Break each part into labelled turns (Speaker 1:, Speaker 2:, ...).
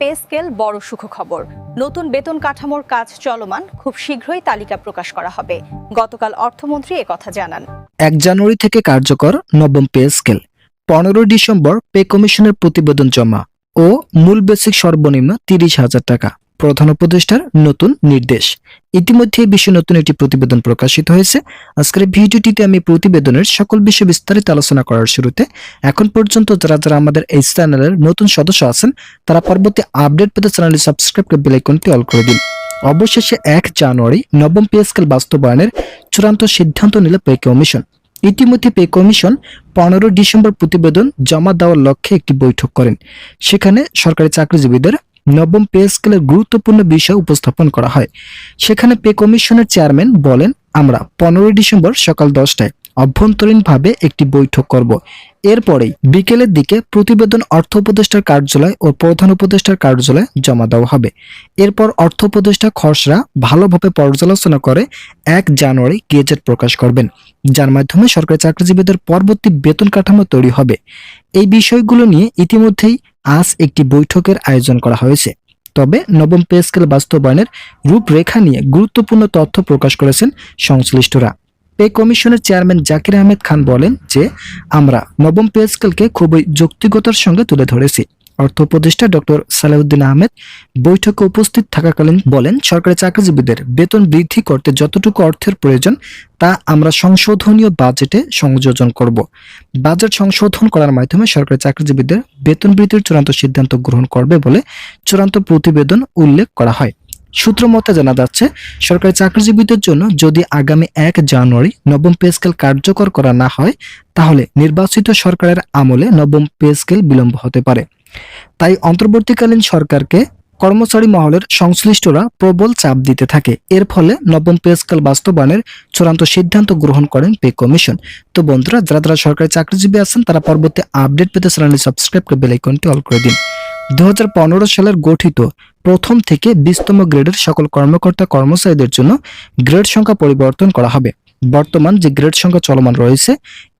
Speaker 1: Pay scale বড় সুখবর নতুন বেতন কাঠামোর কাজ চলমান, খুব শীঘ্রই তালিকা প্রকাশ করা হবে। গতকাল অর্থমন্ত্রী কথা জানান।
Speaker 2: এক জানুয়ারি থেকে কার্যকর নবম পে স্কেল। পনেরো ডিসেম্বর পে কমিশনের প্রতিবেদন জমা ও মূল বেসিক সর্বনিম্ন তিরিশ হাজার টাকা। প্রধান উপদেষ্টার নতুন নির্দেশ। ইতিমধ্যে এই বিষয়ে নতুন একটি প্রতিবেদন প্রকাশিত হয়েছে। আজকের ভিডিওটিতে আমি প্রতিবেদনের সকল বিষয়ে বিস্তারিত আলোচনা করার শুরুতে এখন পর্যন্ত যারা যারা আমাদের এই চ্যানেলের নতুন সদস্য আছেন, তারা পরবর্তী আপডেট পেতে চ্যানেলটি সাবস্ক্রাইব করে বেল আইকনটি অল করে দিন। অবশেষে এক জানুয়ারি নবম পে স্কেল বাস্তবায়নের চূড়ান্ত সিদ্ধান্ত নিল পে কমিশন। ইতিমধ্যে পে কমিশন পনেরো ডিসেম্বর প্রতিবেদন জমা দেওয়ার লক্ষ্যে একটি বৈঠক করেন। সেখানে সরকারি চাকরিজীবীদের নবম পে স্কেলের গুরুত্বপূর্ণ বিষয় উপস্থাপন করা হয়। সেখানে পে কমিশনের চেয়ারম্যান বলেন, আমরা পনেরোই ডিসেম্বর সকাল দশটায় অভ্যন্তরীণভাবে একটি বৈঠক করব। এরপরেই বিকেলের দিকে প্রতিবেদন অর্থ উপদেষ্টার কার্যালয় ও প্রধান উপদেষ্টার কার্যালয়ে জমা দেওয়া হবে। এরপর অর্থ উপদেষ্টা খসড়া ভালোভাবে পর্যালোচনা করে এক জানুয়ারি গেজেট প্রকাশ করবেন। যার মাধ্যমে সরকারি চাকরিজীবীদের পরবর্তী বেতন কাঠামো তৈরি হবে। এই বিষয়গুলো নিয়ে ইতিমধ্যেই আজ একটি বৈঠকের আয়োজন করা হয়েছে। তবে নবম পে স্কেল বাস্তবায়নের রূপরেখা নিয়ে গুরুত্বপূর্ণ তথ্য প্রকাশ করেছেন সংশ্লিষ্টরা। পে কমিশনের চেয়ারম্যান জাকির আহমেদ খান বলেন যে, আমরা নবম পে স্কেলকে খুবই যৌক্তিকতার সঙ্গে তুলে ধরেছি। অর্থ উপদেষ্টা ডক্টর সালাউদ্দিন আহমেদ বৈঠকে উপস্থিত থাকাকালীন বলেন, সরকারি চাকরিজীবীদের বেতন বৃদ্ধি করতে যতটুকু অর্থের প্রয়োজন তা আমরা সংশোধনীয় বাজেটে সংযোজন করব। বাজেট সংশোধন করার মাধ্যমে সরকারি চাকরিজীবীদের বেতন বৃদ্ধির চূড়ান্ত সিদ্ধান্ত গ্রহণ করবে বলে চূড়ান্ত প্রতিবেদন উল্লেখ করা হয়। সূত্র মতে জানা যাচ্ছে, সরকারি চাকরিজীবীদের জন্য যদি আগামী এক জানুয়ারি নবম পে স্কেল কার্যকর করা না হয়, তাহলে নির্বাচিত সরকারের আমলে নবম পে স্কেল বিলম্ব হতে পারে। তাই অন্তর্বর্তীকালীন সরকারকে কর্মচারী মহলের সংশ্লিষ্টরা প্রবল চাপ দিতে থাকে। এর ফলে নবম পে স্কেল বাস্তবায়নের চূড়ান্ত সিদ্ধান্ত গ্রহণ করেন পে কমিশন। তো বন্ধুরা, যারা যারা সরকারি চাকরিজীবী আছেন, তারা পরবর্তী আপডেট পেতে চ্যানেলটি সাবস্ক্রাইব করে বেল আইকনটি অল করে দিন। দু হাজার পনেরো সালের গঠিত প্রথম থেকে বিশতম গ্রেডের সকল কর্মকর্তা কর্মচারীদের জন্য গ্রেড সংখ্যা পরিবর্তন করা হবে। বর্তমান যে গ্রেড সংখ্যা চলমান রয়েছে,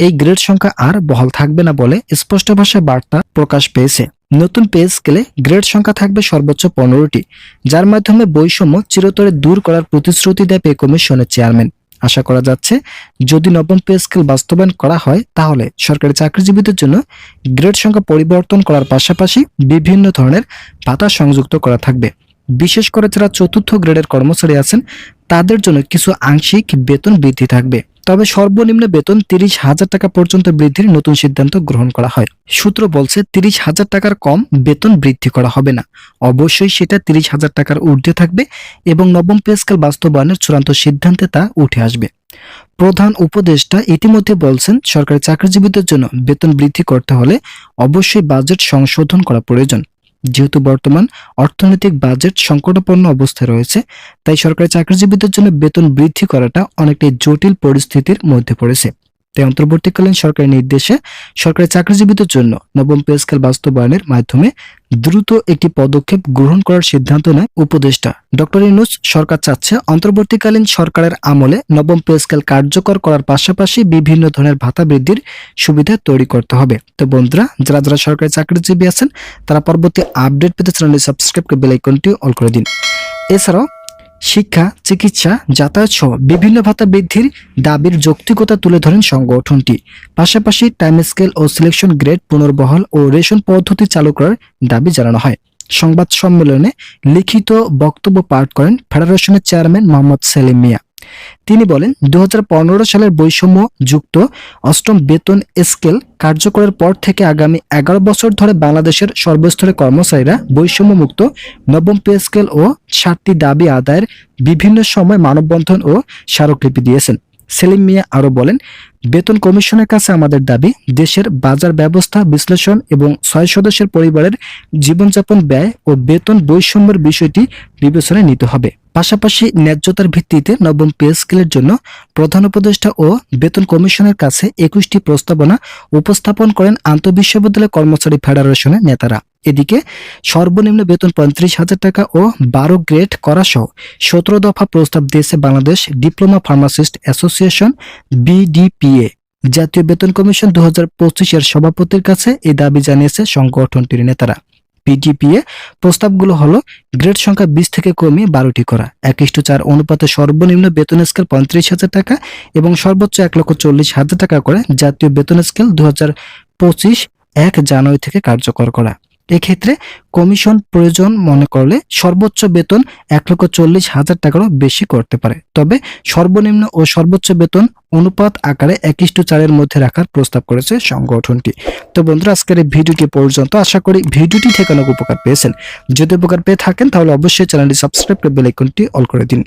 Speaker 2: এই গ্রেড সংখ্যা আর বহাল থাকবে না বলে স্পষ্ট ভাষায় বার্তা প্রকাশ পেয়েছে। নতুন পে স্কেলে গ্রেড সংখ্যা থাকবে সর্বোচ্চ পনেরোটি, যার মাধ্যমে বৈষম্য চিরতরে দূর করার প্রতিশ্রুতি দেয় পে কমিশনের চেয়ারম্যান আশা করা যাচ্ছে, যদি নবম পে স্কেল বাস্তবায়ন করা হয়, তাহলে সরকারি চাকরিজীবীদের জন্য গ্রেড সংখ্যা পরিবর্তন করার পাশাপাশি বিভিন্ন ধরনের ভাতা সংযুক্ত করা থাকবে। বিশেষ করে যারা চতুর্থ গ্রেডের কর্মচারী আছেন, তাদের জন্য কিছু আংশিক বেতন বৃদ্ধি থাকবে। তবে সর্বনিম্ন বেতন তিরিশ হাজার টাকা পর্যন্ত বৃদ্ধির নতুন সিদ্ধান্ত গ্রহণ করা হয়। সূত্র বলছে, তিরিশ হাজার টাকার কম বেতন বৃদ্ধি করা হবে না। অবশ্যই সেটা তিরিশ হাজার টাকার ঊর্ধ্বে থাকবে এবং নবম পে স্কেল বাস্তবায়নের চূড়ান্ত সিদ্ধান্তে তা উঠে আসবে। প্রধান উপদেষ্টা ইতিমধ্যে বলছেন, সরকারি চাকরিজীবীদের জন্য বেতন বৃদ্ধি করতে হলে অবশ্যই বাজেট সংশোধন করা প্রয়োজন। যেহেতু বর্তমান অর্থনৈতিক বাজেট সংকটাপন্ন অবস্থায় রয়েছে, তাই সরকারি চাকরিজীবীদের জন্য বেতন বৃদ্ধি করাটা অনেকটাই জটিল পরিস্থিতির মধ্যে পড়েছে। তাই অন্তর্বর্তীকালীন সরকারি নির্দেশে সরকারি চাকরিজীবীদের জন্য নবম পে স্কেল বাস্তবায়নের মাধ্যমে দ্রুত একটি পদক্ষেপ গ্রহণ করার সিদ্ধান্ত নেয় উপদেষ্টা। ডক্টর ইনুস সরকার চাচ্ছে অন্তর্বর্তীকালীন সরকারের আমলে নবম পে স্কেল কার্যকর করার পাশাপাশি বিভিন্ন ধরনের ভাতা বৃদ্ধির সুবিধা তৈরি করতে হবে। তো বন্ধুরা, যারা যারা সরকারি চাকরিজীবী আছেন, তারা পরবর্তী আপডেট পেতে চ্যানেলটি সাবস্ক্রাইব করে বেল আইকনটি অল করে দিন। এছাড়াও শিক্ষা, চিকিৎসা, যাতায়াত সহ বিভিন্ন ভাতা বৃদ্ধির দাবির যৌক্তিকতা তুলে ধরেন সংগঠনটি। পাশাপাশি টাইম স্কেল ও সিলেকশন গ্রেড পুনর্বহাল ও রেশন পদ্ধতি চালু করার দাবি জানানো হয়। সংবাদ সম্মেলনে লিখিত বক্তব্য পাঠ করেন ফেডারেশনের চেয়ারম্যান মোহাম্মদ সেলিম মিয়া। তিনি বলেন দু হাজার পনেরো সালের বৈষম্য যুক্ত অষ্টম বেতন স্কেল কার্যকরের পর থেকে আগামী এগারো বছর ধরে বাংলাদেশের সর্বস্তরের কর্মচারীরা বৈষম্যমুক্ত নবম পে স্কেল ও সাতটি দাবি আদায়ের বিভিন্ন সময় মানববন্ধন ও স্মারকলিপি দিয়েছেন। সেলিম মিয়া আরও বলেন বেতন কমিশনের কাছে আমাদের দাবি, দেশের বাজার ব্যবস্থা, বিশ্লেষণ এবং ছয় সদস্যের পরিবারের জীবনযাপন ব্যয় ও বেতন বৈষম্যের বিষয়টি বিবেচনায় নিতে হবে। পাশাপাশি ন্যায্যতার ভিত্তিতে নবম পে স্কেলের জন্য প্রধান উপদেষ্টা ও বেতন কমিশনের কাছে একুশটি প্রস্তাবনা উপস্থাপন করেন আন্তঃবিশ্ববিদ্যালয় কর্মচারী ফেডারেশনের নেতারা। এদিকে সর্বনিম্ন বেতন পঁয়ত্রিশ হাজার টাকা ও বারো গ্রেড করা সহ সতেরো দফা প্রস্তাব দিয়েছে Bangladesh diploma pharmacist association BDPA জাতীয় বেতন কমিশন দু হাজার পঁচিশের সভাপতির কাছে এই দাবি জানিয়েছে সংগঠনটির নেতারা। পিডিপিএ প্রস্তাবগুলো হলো, গ্রেড সংখ্যা বিশ থেকে কমিয়ে বারোটি করা, এক ইস্টু চার অনুপাতে সর্বনিম্ন বেতন স্কেল পঁয়ত্রিশ হাজার টাকা এবং সর্বোচ্চ এক লক্ষ চল্লিশ হাজার টাকা করে জাতীয় বেতন স্কেল দু হাজার পঁচিশ এক জানুয়ারি থেকে কার্যকর করা। এক্ষেত্রে কমিশন প্রয়োজন মনে করলে সর্বোচ্চ বেতন এক লক্ষ চল্লিশ হাজার টাকারও বেশি করতে পারে। তবে সর্বনিম্ন ও সর্বোচ্চ বেতন অনুপাত আকারে এক ইস্টু চারের মধ্যে রাখার প্রস্তাব করেছে সংগঠনটি। তো বন্ধুরা, আজকের এই ভিডিওটি পর্যন্ত। আশা করি ভিডিওটি থেকে অনেক উপকার পেয়েছেন। যদি উপকার পেয়ে থাকেন, তাহলে অবশ্যই চ্যানেলটি সাবস্ক্রাইব করে বেল আইকনটি অল করে দিন।